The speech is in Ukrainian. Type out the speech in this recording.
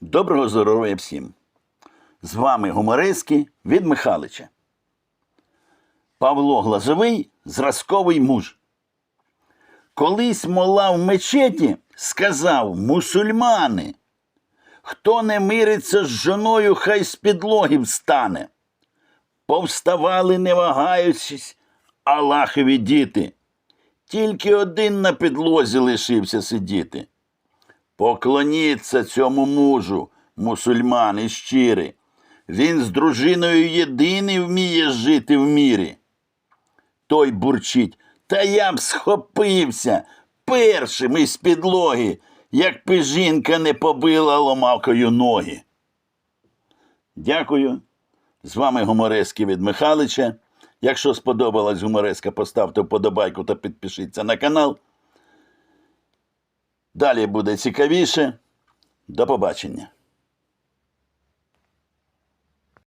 Доброго здоров'я всім! З вами гумористки від Михалича. Павло Глазовий зразковий муж. Колись мола в мечеті сказав мусульмани, хто не мириться з жоною, хай з підлоги встане. Повставали, не вагаючись, Аллахові діти. Тільки один на підлозі лишився сидіти. Поклоніться цьому мужу, мусульмани щирі. Він з дружиною єдиний вміє жити в мірі. Той бурчить, та я б схопився першим із підлоги, як би жінка не побила ломакою ноги. Дякую. З вами гуморески від Михалича. Якщо сподобалась гумореска, поставте вподобайку та підпишіться на канал. Далі буде цікавіше. До побачення.